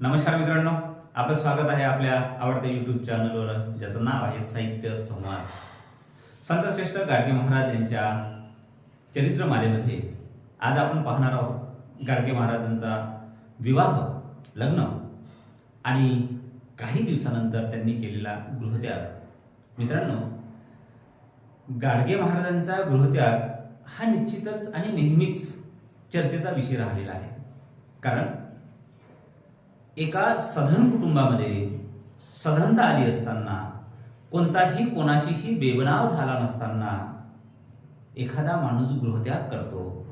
नमस्कार मित्रांनो आपलं स्वागत आहे आपल्या आवडत्या युट्यूब चॅनलवर ज्याचं नाव आहे साहित्य संवाद. संतश्रेष्ठ गाडगे महाराज यांच्या चरित्रमालेमध्ये आज आपण पाहणार आहोत गाडगे महाराजांचा विवाह लग्न आणि काही दिवसानंतर त्यांनी केलेला गृहत्याग. मित्रांनो गाडगे महाराजांचा गृहत्याग हा निश्चितच आणि नेहमीच चर्चेचा विषय राहिलेला आहे. कारण एका सधन कुटुंबामध्ये सधनता आली असताना कोणताही कोणाशीही बेबनाव झाला नसताना एखादा माणूस गृहत्याग करतो.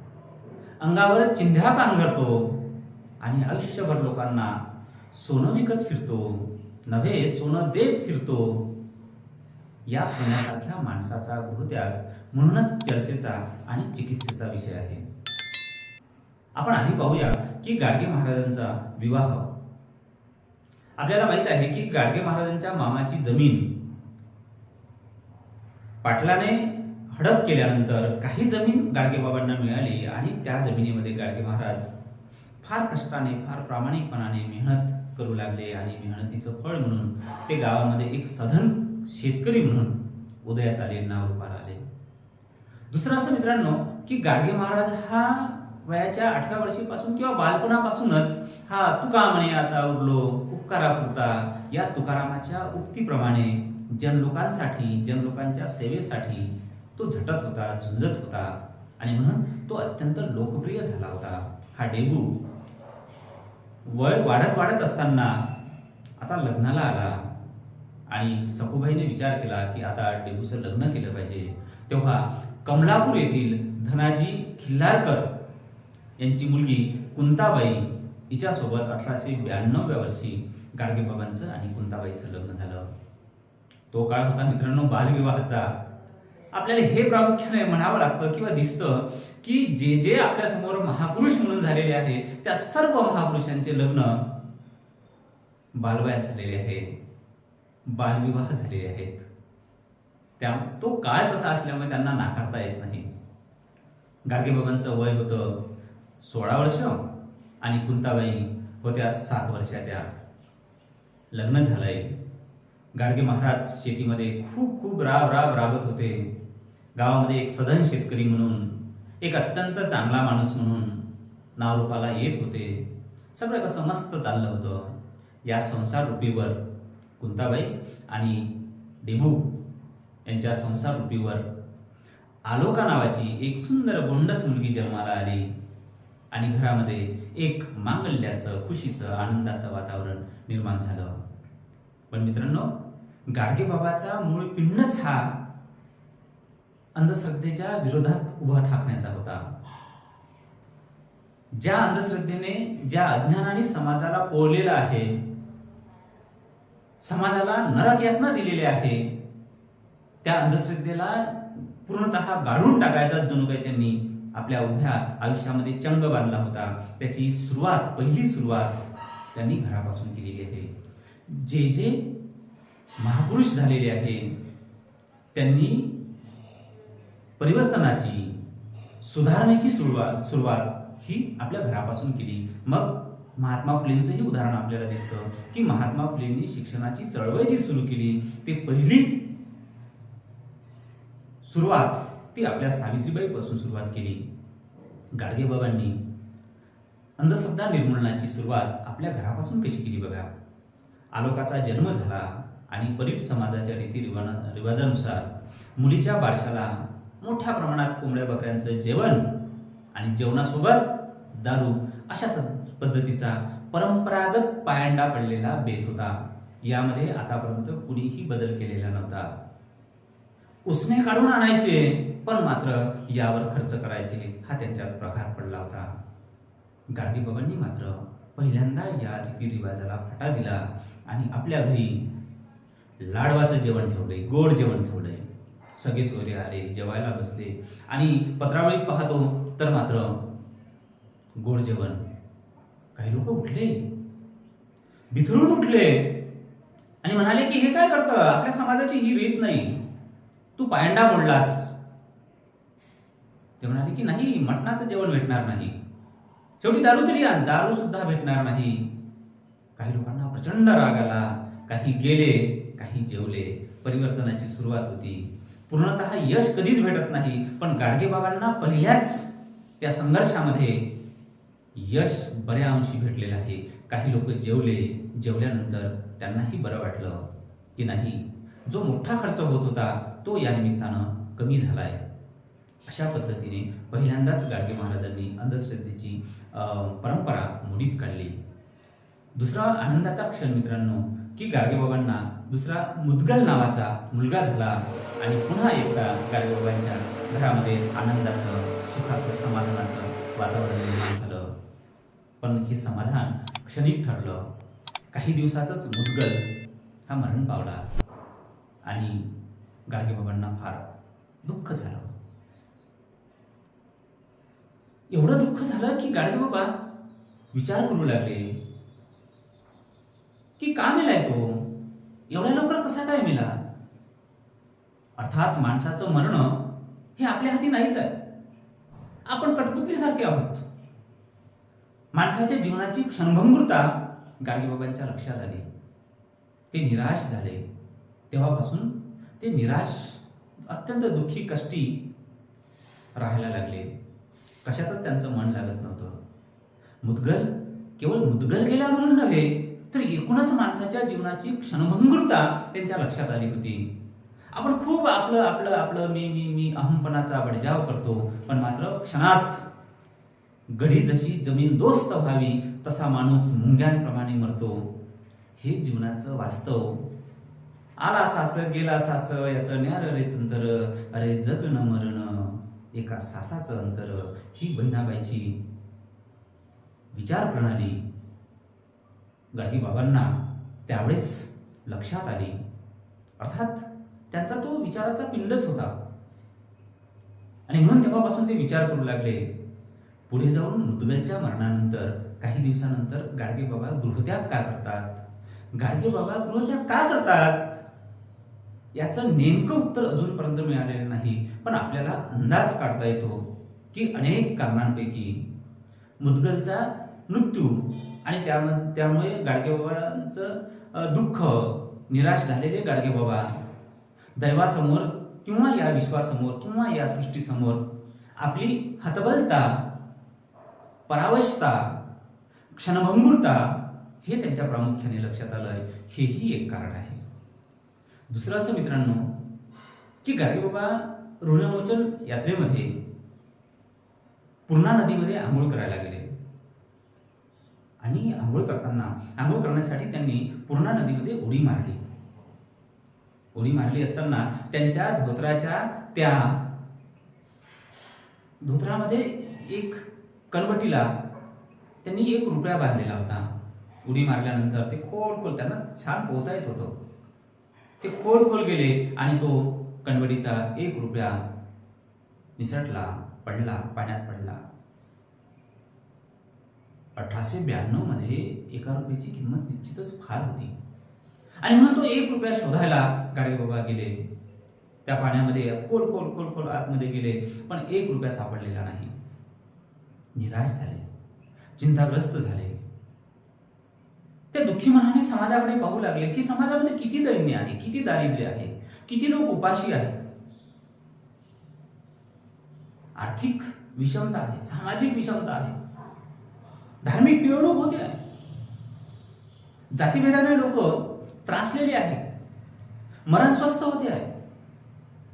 अंगावर चिंध्या पांघरतो आणि आयुष्यभर लोकांना सोनं विकत फिरतो नव्हे सोनं देत फिरतो. या सोन्यासारख्या माणसाचा गृहत्याग म्हणूनच चर्चेचा आणि चिकित्सेचा विषय आहे. आपण आधी पाहूया की गाडगे महाराजांचा विवाह आपल्याला माहीत आहे की गाडगे महाराजांच्या मामाची जमीन पाटलाने हडप केल्यानंतर काही जमीन गाडगेबाबांना मिळाली आणि त्या जमिनीमध्ये गाडगे महाराज फार कष्टाने फार प्रामाणिकपणाने मेहनत करू लागले आणि मेहनतीचं फळ म्हणून ते गावामध्ये एक सधन शेतकरी म्हणून उदयास आले नावरूपाला आले. दुसरं असं मित्रांनो की गाडगे महाराज हा वयाच्या आठव्या वर्षीपासून किंवा बालपणापासूनच हा तुका म्हणे आता उरलो? उपकारापुरता या तुकारामाच्या उक्तीप्रमाणे जनलोकांसाठी जनलोकांच्या सेवेसाठी तो झटत होता झुंजत होता. आणि म्हणून तो अत्यंत लोकप्रिय झाला होता. हा डेबू वय वाढत वाढत असताना आता लग्नाला आला. आणि सखूबाईने विचार केला की आता डेबूचं लग्न केलं पाहिजे. तेव्हा कमलापूर येथील धनाजी खिल्लारकर यांची मुलगी कुंताबाई हिच्यासोबत अठराशे ब्याण्णव्या वर्षी गाडगेबाबांचं आणि कुंताबाईचं लग्न झालं. तो काळ होता मित्रांनो बालविवाहाचा. आपल्याला हे प्रामुख्याने म्हणावं लागतं किंवा दिसतं की जे जे आपल्यासमोर महापुरुष म्हणून झालेले आहे त्या सर्व महापुरुषांचे लग्न बालवयात झालेले आहेत बालविवाह झालेले आहेत. त्या तो काळ तसा असल्यामुळे त्यांना नाकारता येत नाही. गाडगेबाबांचं वय होतं सोळा वर्ष आणि कुंताबाई होत्या सात वर्षाच्या. लग्न झालंय. गाडगे महाराज शेतीमध्ये खूप खूप राब राब राबत होते. गावामध्ये एक सधन शेतकरी म्हणून एक अत्यंत चांगला माणूस म्हणून नावरूपाला येत होते. सगळं कसं मस्त चाललं होतं. या संसार रूपीवर कुंताबाई आणि डेबू यांच्या संसार रूपीवर आलोका नावाची एक सुंदर गोंडस मुलगी जन्माला आली. आणि घरामध्ये एक मांगल्याचं खुशीचं आनंदाचं वातावरण निर्माण झालं. पण मित्रांनो गाडगे बाबाचा मूळ पिंडच हा अंधश्रद्धेच्या विरोधात उभा ठाकण्याचा होता. ज्या अंधश्रद्धेने ज्या अज्ञानाने समाजाला पोळलेला आहे समाजाला नरक यातना दिलेली आहे त्या अंधश्रद्धेला पूर्णतः गाळून टाकायचा जणू काही त्यांनी आपल्या उभ्या आयुष्यामध्ये चंग बांधला होता. त्याची सुरुवात पहिली सुरुवात त्यांनी घरापासून केलेली आहे. जे जे महापुरुष झालेले आहे त्यांनी परिवर्तनाची सुधारणेची सुरुवात सुरुवात ही आपल्या घरापासून केली. मग महात्मा फुलेंचंही उदाहरण आपल्याला दिसतं की महात्मा फुलेंनी शिक्षणाची चळवळ जी सुरू केली ती पहिली सुरुवात ती आपल्या सावित्रीबाईपासून सुरुवात केली. गाडगेबाबांनी अंधश्रद्धा निर्मूलनाची सुरुवात आपल्या घरापासून कशी केली बघा. आलोकाचा जन्म झाला आणि परीट समाजाच्या रीती रिवाजानुसार मुलीच्या बारशाला मोठ्या प्रमाणात कोंबड्या बकऱ्यांचं जेवण आणि जेवणासोबत दारू अशा स- पद्धतीचा परंपरागत पायंडा पडलेला बेत होता. यामध्ये आतापर्यंत कुणीही बदल केलेला नव्हता. उसने काढून आणायचे पण मात्र यावर खर्च करायचे हा त्यांच्यात प्रघात पडला होता. गाडगेबाबांनी मात्र पहिल्यांदा या रीतिरिवाजाला फाटा दिला. आणि आपल्या घरी लाडवाचं जेवण ठेवलंय गोड जेवण ठेवलंय. सगळे सोयरे आले जेवायला बसले. आणि पत्रावळीत पाहतो तर मात्र गोड जेवण. काही लोक उठले. भिथरून उठले. आणि म्हणाले की हे काय करतं? आपल्या समाजाची ही रीत नाही. तू पायंडा मोडलास. ते म्हणाले की नाही मटणाचं जेवण भेटणार नाही. शेवटी दारू तरी आण. दारू सुद्धा भेटणार नाही. काही लोकांना प्रचंड राग आला काही गेले काही जेवले. परिवर्तनाची सुरुवात होती. पूर्णतः यश कधीच भेटत नाही पण गाडगे बाबांना पहिल्याच त्या संघर्षामध्ये यश बऱ्या अंशी भेटलेलं आहे. काही लोक जेवले जेवल्यानंतर त्यांनाही बरं वाटलं की नाही. जो मोठा खर्च होत होता तो या निमित्तानं कमी झालाय. अशा पद्धतीने पहिल्यांदाच गाडगे महाराजांनी अंधश्रद्धेची परंपरा मोडीत काढली. दुसरा आनंदाचा क्षण मित्रांनो की गाडगेबाबांना दुसरा मुदगल नावाचा मुलगा झाला आणि पुन्हा एकदा गाडगेबाबांच्या घरामध्ये आनंदाचं सुखाचं समाधानाचं वातावरण निर्माण झालं. पण हे समाधान क्षणिक ठरलं. काही दिवसातच मुदगल हा मरण पावला आणि गाडगेबाबांना फार दुःख झालं. एवढं दुःख झालं की गाडगेबाबा विचार करू लागले. की का मेलाय तो? एवढ्या लवकर कसा काय मेला? अर्थात माणसाचं मरण हे आपल्या हाती नाहीच आहे. आपण कठपुतलीसारखे आहोत. माणसाच्या जीवनाची क्षणभंगुरता गाडगेबाबांच्या लक्षात आली. ते निराश झाले. तेव्हापासून ते निराश अत्यंत दुःखी कष्टी राहायला लागले. कशातच त्यांचं मन लागत नव्हतं. मुदगल केवळ मुदगल गेला म्हणून नव्हे तर एकूणच माणसाच्या जीवनाची क्षणभंगुरता त्यांच्या लक्षात आली होती. आपण खूप आपलं आपलं आपलं मी मी मी अहमपणाचा बडजाव करतो पण मात्र क्षणात गडी जशी जमीन दोस्त व्हावी तसा माणूस मुंग्यांप्रमाणे मरतो. हे जीवनाचं वास्तव. आला सास गेला सास याचं न्यार रे तंतर अरे जग न मरण एका सासाचं अंतर ही बहिणाबाईची विचार प्रणाली गाडगे बाबांना त्यावेळेस लक्षात आली. अर्थात त्यांचा तो विचाराचा पिंडच होता. आणि म्हणून तेव्हापासून ते विचार करू लागले. पुढे जाऊन मुदगलच्या मरणानंतर काही दिवसानंतर गाडगे बाबा गृहत्याग का करतात? गाडगे बाबा गृहत्याग का करतात? याचं नेमकं उत्तर अजूनपर्यंत मिळालेलं नाही पण आपल्याला अंदाज काढता येतो की अनेक कारणांपैकी. मुदगलचा मृत्यू आणि त्याम त्यामुळे गाडगेबाबांचं दुःख निराश झालेले गाडगेबाबा दैवासमोर किंवा या विश्वासमोर किंवा या सृष्टीसमोर आपली हतबलता परावशता क्षणभंगुरता हे त्यांच्या प्रामुख्याने लक्षात आलं आहे. हेही एक कारण आहे. दुसरं असं मित्रांनो की गाडगेबाबा ऋणमोचन यात्रेमध्ये पूर्णा नदीमध्ये आंघोळ करायला गेले. आणि आंघोळ करताना आंघोळ करण्यासाठी त्यांनी पूर्णा नदीमध्ये उडी मारली. उडी मारली असताना त्यांच्या धोत्राच्या त्या धोत्रामध्ये एक कलवटीला त्यांनी एक रुपया बांधलेला होता. उडी मारल्यानंतर ते खोल खोल त्यांना छान पोहता येत होतं. ते खोल खोल गेले आणि तो कणवटीचा एक रुपया निसटला पडला पाण्यात पडला. अठराशे ब्याण्णवमध्ये एका रुपयाची किंमत निश्चितच फार होती. आणि म्हणून तो एक रुपया शोधायला गाडगेबाबा गेले. त्या पाण्यामध्ये खोल खोल खोल खोल आतमध्ये गेले पण एक रुपया सापडलेला नाही. निराश झाले. चिंताग्रस्त झाले. ते दुःखी मनाने समाजाकडे पाहू लागले की समाजामध्ये किती दैन्य आहे किती दारिद्र्य आहे किती लोक उपाशी आहे आर्थिक विषमता आहे सामाजिक विषमता आहे. धार्मिक पिळवणूक होते. आहे जातीभेदाने लोक त्रासलेले आहेत. मरण स्वस्त होते आहे.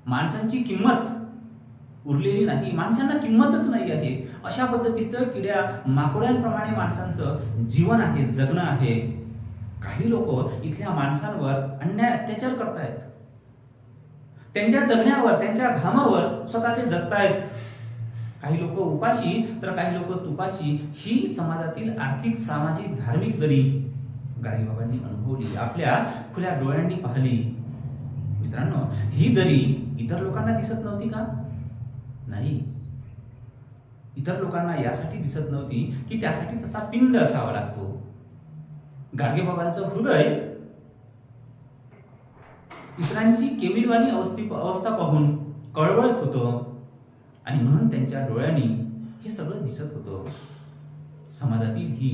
माणसांची किंमत उरलेली नाही माणसांना किंमतच नाही आहे. अशा पद्धतीचं किड्या माकोड्यांप्रमाणे माणसांचं जीवन आहे जगणं आहे. काही लोक इथल्या माणसांवर अन्याय अत्याचार करतायत. त्यांच्या जगण्यावर त्यांच्या घामावर स्वतः ते जगतायत. काही लोक उपाशी तर काही लोक तुपाशी. ही समाजातील आर्थिक सामाजिक धार्मिक दरी गाडीबाबांनी अनुभवली आपल्या खुल्या डोळ्यांनी पाहिली. मित्रांनो ही दरी इतर लोकांना दिसत नव्हती का? नाही. इतर लोकांना यासाठी दिसत नव्हती की त्यासाठी तसा पिंड असावा लागतो. गाडगेबाबांचं हृदय इतरांची केविलवाणी अवस्थी अवस्था पाहून कळवळत होतं. आणि म्हणून त्यांच्या डोळ्यांनी हे सगळं दिसत होतं. समाजातील ही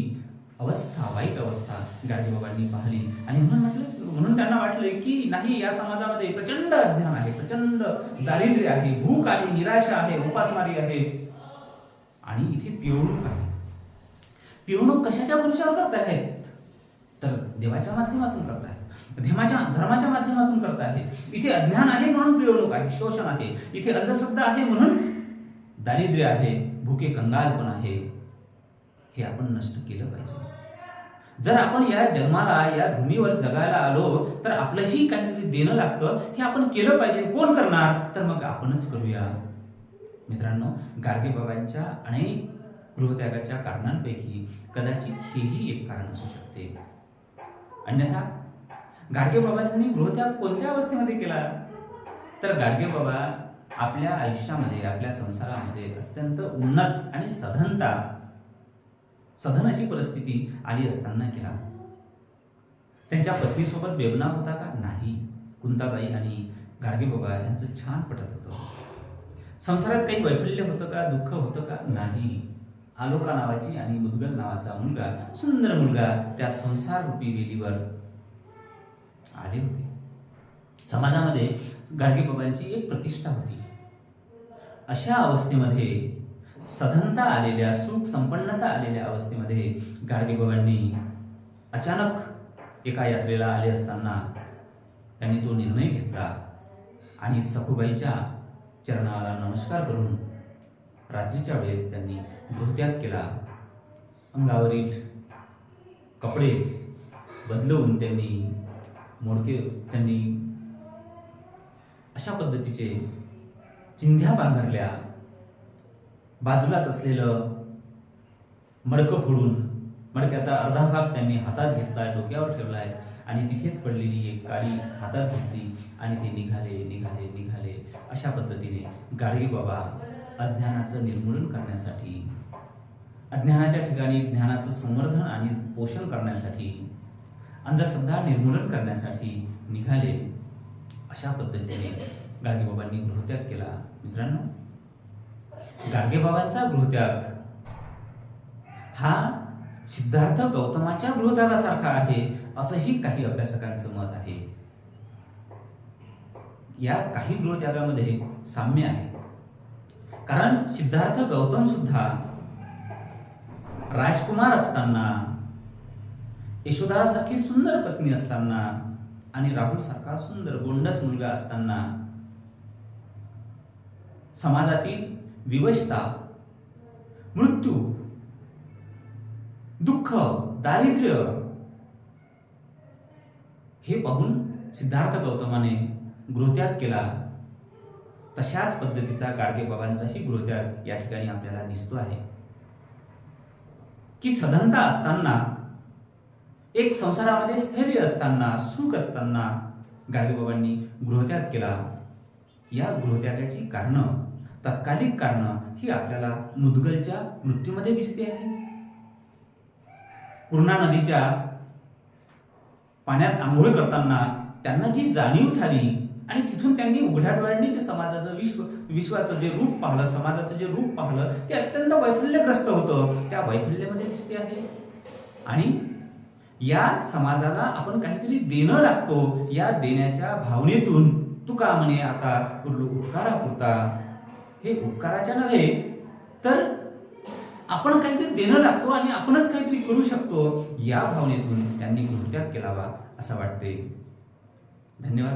अवस्था वाईट अवस्था गाडगेबाबांनी पाहिली. आणि म्हणून म्हटलं म्हणून त्यांना वाटलं की नाही या समाजामध्ये प्रचंड अज्ञान आहे प्रचंड दारिद्र्य आहे भूक आहे निराशा आहे उपासमारी आहे. आणि इथे पिळवणूक आहे. पिळवणूक कशाच्या पुरुषावर करत आहेत? तर देवाच्या माध्यमातून करतायत धर्माच्या धर्माच्या माध्यमातून करतायत इथे अज्ञान आहे म्हणून पिळवणूक आहे शोषण आहे. इथे अंधश्रद्धा आहे म्हणून दारिद्र्य आहे भुके कंगालपण आहे हे आपण नष्ट केलं पाहिजे. जर आपण या जन्माला या भूमीवर जगायला आलो तर आपलंही काहीतरी देणं लागतं हे आपण केलं पाहिजे. कोण करणार? तर मग आपणच करूया. मित्रांनो गाडगे बाबांच्या अनेक गृहत्यागाच्या कारणांपैकी कदाचित हेही एक कारण असू शकते. अन्यथा गाडगे बाबांनी गृहत्याग कोणत्या अवस्थेमध्ये केला? तर गाडगे बाबा आपल्या आयुष्यामध्ये आपल्या संसारामध्ये अत्यंत उन्नत आणि सधनता सधन अशी परिस्थिती आली असताना केला. त्यांच्या पत्नीसोबत बेबना होता का? नाही. कुंताबाई आणि गाडगे बाबा यांचं छान पटत होतं. संसारात काही वैफल्य होतं का? दुःख होतं का? नाही. आलोका नावाची आणि मुदगल नावाचा मुलगा सुंदर मुलगा त्या संसार रूपी वेलीवर आले होते. समाजामध्ये गाडगे बाबांची एक प्रतिष्ठा होती. अशा अवस्थेमध्ये सधनता आलेल्या सुख संपन्नता आलेल्या अवस्थेमध्ये गाडगे बाबांनी अचानक एका यात्रेला आले असताना त्यांनी तो निर्णय घेतला आणि सखुबाईच्या चरणाला नमस्कार करून रात्रीच्या वेळेस त्यांनी गृहत्याग केला. अंगावरील कपडे बदलवून त्यांनी मोडके त्यांनी अशा पद्धतीचे चिंध्या बांधरल्या बाजूलाच असलेलं मडकं फोडून मडक्याचा अर्धा भाग त्यांनी हातात घेतला डोक्यावर ठेवला आहे आणि तिथेच पडलेली एक काळी हातात घेतली आणि ते निघाले निघाले निघाले. अशा पद्धतीने गाडगे बाबा अज्ञानाचं निर्मूलन करण्यासाठी अज्ञानाच्या ठिकाणी ज्ञानाचं संवर्धन आणि पोषण करण्यासाठी अंधश्रद्धा निर्मूलन करण्यासाठी निघाले. अशा पद्धतीने गाडगेबाबांनी गृहत्याग केला. मित्रांनो गाडगेबाबांचा गृहत्याग हा सिद्धार्थ गौतमाच्या गृहत्यागासारखा आहे असंही काही अभ्यासकांचं मत आहे. या काही गृहत्यागामध्ये साम्य आहे. कारण सिद्धार्थ गौतम सुद्धा राजकुमार असताना यशोदासारखी सुंदर पत्नी असताना आणि राहुल सारखा सुंदर गोंडस मुलगा असताना समाजातील विवशता मृत्यू दुःख दारिद्र्य हे पाहून सिद्धार्थ गौतमाने गृहत्याग केला. तशाच पद्धतीचा गाडगे बाबांचाही गृहत्याग या ठिकाणी आपल्याला दिसतो आहे. की सधनता असताना एक संसारामध्ये स्थैर्य असताना सुख असताना गाडगेबाबांनी गृहत्याग केला. या गृहत्यागाची कारणं तत्कालिक कारणं ही आपल्याला मुदगलच्या मृत्यूमध्ये दिसते आहे. पूर्णा नदीच्या पाण्यात आंघोळ करताना त्यांना जी जाणीव झाली आणि तिथून त्यांनी उघड्या डोळ्यांनी जे समाजाचं विश्व विश्वाचं जे रूप पाहिलं समाजाचं जे रूप पाहिलं ते अत्यंत वैफल्यग्रस्त होतं. त्या वैफल्यमध्ये दिसते आहे. आणि या समाजाला आपण काहीतरी देणं लागतो. या देण्याच्या भावनेतून तुका म्हणे आता उपकारा पुरता. हे उपकाराच्या नव्हे तर आपण काहीतरी देणं लागतो आणि आपणच काहीतरी करू शकतो. या भावनेतून त्यांनी गृहत्याग केलावा असं वाटते. धन्यवाद.